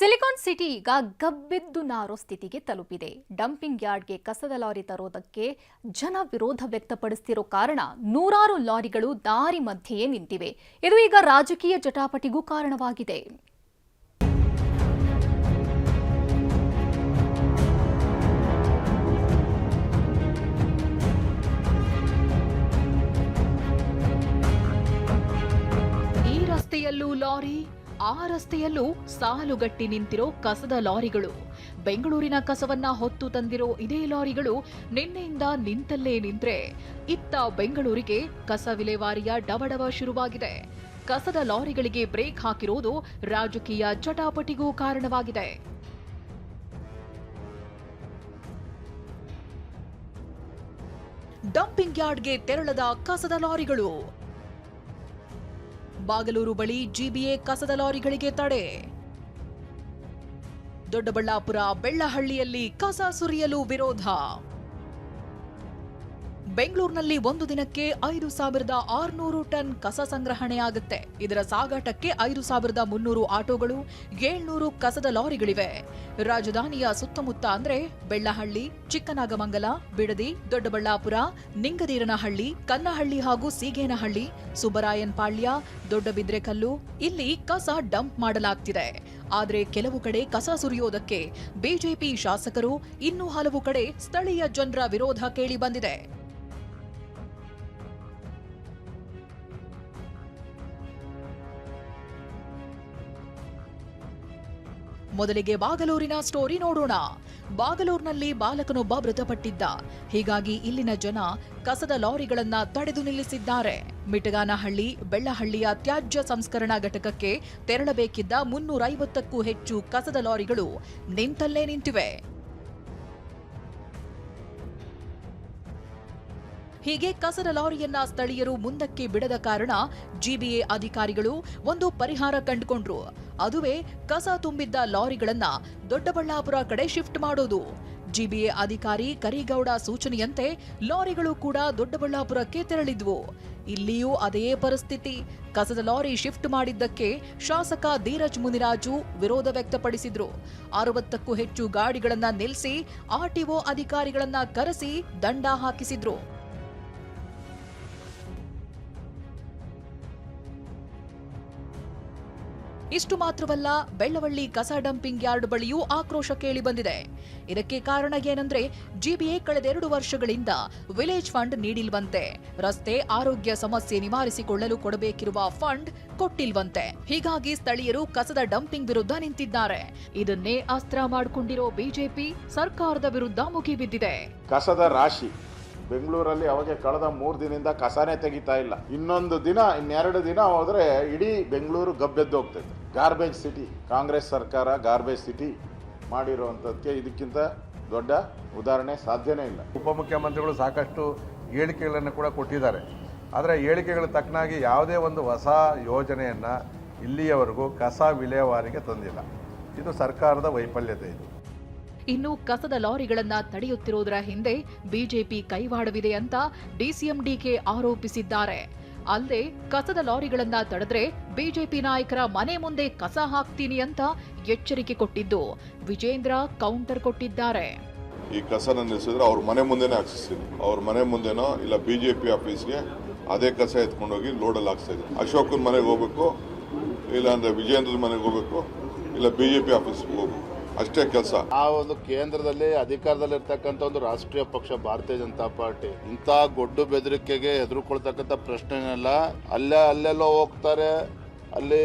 Silicon city ಈಗ ಗಬ್ಬೆದ್ದು ನಾರೋ ಸ್ಥಿತಿಗೆ ತಲುಪಿದೆ. ಡಂಪಿಂಗ್ ಯಾರ್ಡ್ಗೆ ಕಸದ ಲಾರಿ ತರೋದಕ್ಕೆ ಜನ ವಿರೋಧ ವ್ಯಕ್ತಪಡಿಸ್ತಿರೋ ಕಾರಣ ನೂರಾರು ಲಾರಿಗಳು ದಾರಿ ಮಧ್ಯೆಯೇ ನಿಂತಿವೆ. ಇದು ಈಗ ರಾಜಕೀಯ ಜಟಾಪಟಿಗೂ ಕಾರಣವಾಗಿದೆ. ಈ ರಸ್ತೆಯಲ್ಲೂ ಲಾರಿ ಆ ರಸ್ತೆಯಲ್ಲೂ ಸಾಲುಗಟ್ಟಿ ನಿಂತಿರೋ ಕಸದ ಲಾರಿಗಳು. ಬೆಂಗಳೂರಿನ ಕಸವನ್ನ ಹೊತ್ತು ತಂದಿರೋ ಇದೇ ಲಾರಿಗಳು ನಿನ್ನೆಯಿಂದ ನಿಂತಲ್ಲೇ ನಿಂತ್ರೆ. ಇತ್ತ ಬೆಂಗಳೂರಿಗೆ ಕಸ ವಿಲೇವಾರಿಯ ಡವಡವ ಶುರುವಾಗಿದೆ. ಕಸದ ಲಾರಿಗಳಿಗೆ ಬ್ರೇಕ್ ಹಾಕಿರೋದು ರಾಜಕೀಯ ಚಟಾಪಟಿಗೂ ಕಾರಣವಾಗಿದೆ. ಡಂಪಿಂಗ್ ಯಾರ್ಡ್ಗೆ ತೆರಳದ ಕಸದ ಲಾರಿಗಳು. ಬಾಗಲೂರು ಬಳಿ ಜಿಬಿಎ ಕಸದ ಲಾರಿಗಳಿಗೆ ತಡೆ. ದೊಡ್ಡಬಳ್ಳಾಪುರ ಬೆಳ್ಳಹಳ್ಳಿಯಲ್ಲಿ ಕಸ ಸುರಿಯಲು ವಿರೋಧ. ಬೆಂಗಳೂರಿನಲ್ಲಿ ಒಂದು ದಿನಕ್ಕೆ ಐದು ಸಾವಿರದ ಆರುನೂರು ಟನ್ ಕಸ ಸಂಗ್ರಹಣೆಯಾಗುತ್ತೆ. ಇದರ ಸಾಗಾಟಕ್ಕೆ ಐದು ಸಾವಿರದ ಮುನ್ನೂರು ಆಟೋಗಳು, ಏಳ್ನೂರು ಕಸದ ಲಾರಿಗಳಿವೆ. ರಾಜಧಾನಿಯ ಸುತ್ತಮುತ್ತ ಅಂದ್ರೆ ಬೆಳ್ಳಹಳ್ಳಿ, ಚಿಕ್ಕನಾಗಮಂಗಲ, ಬಿಡದಿ, ದೊಡ್ಡಬಳ್ಳಾಪುರ ನಿಂಗದೀರನಹಳ್ಳಿ ಕನ್ನಹಳ್ಳಿ ಹಾಗೂ ಸೀಗೇನಹಳ್ಳಿ ಸುಬ್ಬರಾಯನ್ ಪಾಳ್ಯ ದೊಡ್ಡಬಿದ್ರೆಕಲ್ಲು ಇಲ್ಲಿ ಕಸ ಡಂಪ್ ಮಾಡಲಾಗ್ತಿದೆ. ಆದರೆ ಕೆಲವು ಕಡೆ ಕಸ ಸುರಿಯೋದಕ್ಕೆ ಬಿಜೆಪಿ ಶಾಸಕರು ಇನ್ನೂ ಹಲವು ಕಡೆ ಸ್ಥಳೀಯ ಜನರ ವಿರೋಧ ಕೇಳಿ ಬಂದಿದೆ. ಮೊದಲಿಗೆ ಬಾಗಲೂರಿನ ಸ್ಟೋರಿ ನೋಡೋಣ. ಬಾಗಲೂರಿನಲ್ಲಿ ಬಾಲಕನೊಬ್ಬ ಮೃತಪಟ್ಟಿದ್ದ. ಹೀಗಾಗಿ ಇಲ್ಲಿನ ಜನ ಕಸದ ಲಾರಿಗಳನ್ನ ತಡೆದು ನಿಲ್ಲಿಸಿದ್ದಾರೆ. ಮಿಟಗಾನಹಳ್ಳಿ, ಬೆಳ್ಳಹಳ್ಳಿಯ ತ್ಯಾಜ್ಯ ಸಂಸ್ಕರಣಾ ಘಟಕಕ್ಕೆ ತೆರಳಬೇಕಿದ್ದ ಮುನ್ನೂರೈವತ್ತಕ್ಕೂ ಹೆಚ್ಚು ಕಸದ ಲಾರಿಗಳು ನಿಂತಲ್ಲೇ ನಿಂತಿವೆ. ಹೀಗೆ ಕಸದ ಲಾರಿಯನ್ನ ಸ್ಥಳೀಯರು ಮುಂದಕ್ಕೆ ಬಿಡದ ಕಾರಣ ಜಿಬಿಎ ಅಧಿಕಾರಿಗಳು ಒಂದು ಪರಿಹಾರ ಕಂಡುಕೊಂಡ್ರು. ಅದುವೇ ಕಸ ತುಂಬಿದ್ದ ಲಾರಿಗಳನ್ನ ದೊಡ್ಡಬಳ್ಳಾಪುರ ಕಡೆ ಶಿಫ್ಟ್ ಮಾಡೋದು. ಜಿಬಿಎ ಅಧಿಕಾರಿ ಕರಿಗೌಡ ಸೂಚನೆಯಂತೆ ಲಾರಿಗಳು ಕೂಡ ದೊಡ್ಡಬಳ್ಳಾಪುರಕ್ಕೆ ತೆರಳಿದ್ವು. ಇಲ್ಲಿಯೂ ಅದೇ ಪರಿಸ್ಥಿತಿ. ಕಸದ ಲಾರಿ ಶಿಫ್ಟ್ ಮಾಡಿದ್ದಕ್ಕೆ ಶಾಸಕ ಧೀರಜ್ ಮುನಿರಾಜು ವಿರೋಧ ವ್ಯಕ್ತಪಡಿಸಿದ್ರು. ಅರವತ್ತಕ್ಕೂ ಹೆಚ್ಚು ಗಾಡಿಗಳನ್ನ ನಿಲ್ಲಿಸಿ ಆರ್ಟಿಒ ಅಧಿಕಾರಿಗಳನ್ನ ಕರೆಸಿ ದಂಡ ಹಾಕಿಸಿದ್ರು. ಇಷ್ಟು ಮಾತ್ರವಲ್ಲ, ಬೆಳ್ಳವಳ್ಳಿ ಕಸ ಡಂಪಿಂಗ್ ಯಾರ್ಡ್ ಬಳಿಯೂ ಆಕ್ರೋಶ ಕೇಳಿ ಬಂದಿದೆ. ಇದಕ್ಕೆ ಕಾರಣ ಏನಂದ್ರೆ, ಜಿಬಿಎ ಕಳೆದೆರಡು ವರ್ಷಗಳಿಂದ ವಿಲೇಜ್ ಫಂಡ್ ನೀಡಿಲ್ವಂತೆ. ರಸ್ತೆ ಆರೋಗ್ಯ ಸಮಸ್ಯೆ ನಿವಾರಿಸಿಕೊಳ್ಳಲು ಕೊಡಬೇಕಿರುವ ಫಂಡ್ ಕೊಟ್ಟಿಲ್ವಂತೆ. ಹೀಗಾಗಿ ಸ್ಥಳೀಯರು ಕಸದ ಡಂಪಿಂಗ್ ವಿರುದ್ಧ ನಿಂತಿದ್ದಾರೆ. ಇದನ್ನೇ ಅಸ್ತ್ರ ಮಾಡಿಕೊಂಡಿರೋ ಬಿಜೆಪಿ ಸರ್ಕಾರದ ವಿರುದ್ಧ ಮುಗಿಬಿದ್ದಿದೆ ಕಸದ ರಾಶಿ. ಬೆಂಗಳೂರಲ್ಲಿ ಅವಾಗೆ ಕಳೆದ ಮೂರು ದಿನದಿಂದ ಕಸನೇ ತೆಗಿತಾ ಇಲ್ಲ. ಇನ್ನೊಂದು ದಿನ, ಇನ್ನೆರಡು ದಿನ ಹೋದ್ರೆ ಇಡೀ ಬೆಂಗಳೂರು ಗಬ್ಬೆದ್ದು ಹೋಗ್ತೈತೆ. ಗಾರ್ಬೇಜ್ ಸಿಟಿ ಕಾಂಗ್ರೆಸ್ ಸರ್ಕಾರ ಗಾರ್ಬೇಜ್ ಸಿಟಿ ಮಾಡಿರುವಂಥದ್ದಕ್ಕೆ ಇದಕ್ಕಿಂತ ದೊಡ್ಡ ಉದಾಹರಣೆ ಸಾಧ್ಯನೇ ಇಲ್ಲ. ಉಪಮುಖ್ಯಮಂತ್ರಿಗಳು ಸಾಕಷ್ಟು ಹೇಳಿಕೆಗಳನ್ನು ಕೂಡ ಕೊಟ್ಟಿದ್ದಾರೆ. ಆದರೆ ಹೇಳಿಕೆಗಳ ತಕ್ಕನಾಗಿ ಯಾವುದೇ ಒಂದು ಹೊಸ ಯೋಜನೆಯನ್ನು ಇಲ್ಲಿಯವರೆಗೂ ಕಸ ವಿಲೇವಾರಿಗೆ ತಂದಿಲ್ಲ. ಇದು ಸರ್ಕಾರದ ವೈಫಲ್ಯತೆ ಇದು. ಇನ್ನು ಕಸದ ಲಾರಿಗಳನ್ನು ತಡೆಯುತ್ತಿರುವುದರ ಹಿಂದೆ ಬಿಜೆಪಿ ಕೈವಾಡವಿದೆ ಅಂತ ಡಿಸಿಎಂ ಡಿಕೆ ಆರೋಪಿಸಿದ್ದಾರೆ. ಅಲ್ಲದೆ ಕಸದ ಲಾರಿಗಳನ್ನ ತಡೆದ್ರೆ ಬಿಜೆಪಿ ನಾಯಕರ ಮನೆ ಮುಂದೆ ಕಸ ಹಾಕ್ತೀನಿ ಅಂತ ಎಚ್ಚರಿಕೆ ಕೊಟ್ಟಿದ್ದು ವಿಜೇಂದ್ರ ಕೌಂಟರ್ ಕೊಟ್ಟಿದ್ದಾರೆ. ಈ ಕಸ ನಿಲ್ಲಿಸಿದ್ರೆ ಅವ್ರ ಮನೆ ಮುಂದೆನೇ ಹಾಕ್ಸಿಸ್ತೀನಿ. ಅವ್ರ ಮನೆ ಮುಂದೆನೋ ಇಲ್ಲ ಬಿಜೆಪಿ ಆಫೀಸ್ಗೆ ಅದೇ ಕಸ ಎತ್ಕೊಂಡೋಗಿ ಲೋಡಲ್ಲಿ ಇದ್ದೀನಿ. ಅಶೋಕನ ಮನೆಗೆ ಹೋಗ್ಬೇಕು ಇಲ್ಲ ಅಂದ್ರೆ ವಿಜೇಂದ್ರದ ಮನೆಗೆ ಹೋಗ್ಬೇಕು, ಇಲ್ಲ ಬಿಜೆಪಿ ಆಫೀಸ್ಗೆ ಹೋಗ್ಬೇಕು. ಅಷ್ಟೇ ಕೆಲಸ. ಆ ಒಂದು ಕೇಂದ್ರದಲ್ಲಿ ಅಧಿಕಾರದಲ್ಲಿ ಇರ್ತಕ್ಕಂಥ ಒಂದು ರಾಷ್ಟ್ರೀಯ ಪಕ್ಷ ಭಾರತೀಯ ಜನತಾ ಪಾರ್ಟಿ ಇಂಥ ಗೊಡ್ಡು ಬೆದರಿಕೆಗೆ ಎದುರುಕೊಳ್ತಕ್ಕಂಥ ಪ್ರಶ್ನೆನೆಲ್ಲ ಅಲ್ಲೇ ಅಲ್ಲೆಲ್ಲೋ ಹೋಗ್ತಾರೆ. ಅಲ್ಲಿ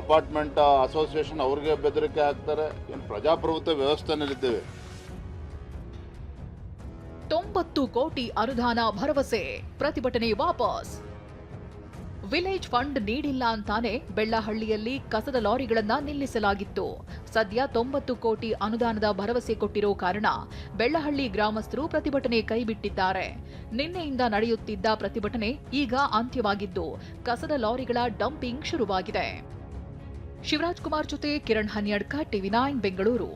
ಅಪಾರ್ಟ್ಮೆಂಟ್ ಅಸೋಸಿಯೇಷನ್ ಅವ್ರಿಗೆ ಬೆದರಿಕೆ ಹಾಕ್ತಾರೆ. ಏನು ಪ್ರಜಾಪ್ರಭುತ್ವ ವ್ಯವಸ್ಥೆನಲ್ಲಿದ್ದೇವೆ. ತೊಂಬತ್ತು ಕೋಟಿ ಅನುದಾನ ಭರವಸೆ ಪ್ರತಿಭಟನೆ ವಾಪಸ್. ವಿಲೇಜ್ ಫಂಡ್ ನೀಡಿಲ್ಲ ಅಂತಾನೆ ಬೆಳ್ಳಹಳ್ಳಿಯಲ್ಲಿ ಕಸದ ಲಾರಿಗಳನ್ನ ನಿಲ್ಲಿಸಲಾಗಿತ್ತು. ಸದ್ಯ ತೊಂಬತ್ತು ಕೋಟಿ ಅನುದಾನದ ಭರವಸೆ ಕೊಟ್ಟಿರೋ ಕಾರಣ ಬೆಳ್ಳಹಳ್ಳಿ ಗ್ರಾಮಸ್ಥರು ಪ್ರತಿಭಟನೆ ಕೈಬಿಟ್ಟಿದ್ದಾರೆ. ನಿನ್ನೆಯಿಂದ ನಡೆಯುತ್ತಿದ್ದ ಪ್ರತಿಭಟನೆ ಈಗ ಅಂತ್ಯವಾಗಿದ್ದು, ಕಸದ ಲಾರಿಗಳ ಡಂಪಿಂಗ್ ಶುರುವಾಗಿದೆ. ಶಿವರಾಜ್ ಕುಮಾರ್ ಜೊತೆ ಕಿರಣ್ ಹನ್ಯಡ್ಕ, ಟಿವಿ ನೈನ್, ಬೆಂಗಳೂರು.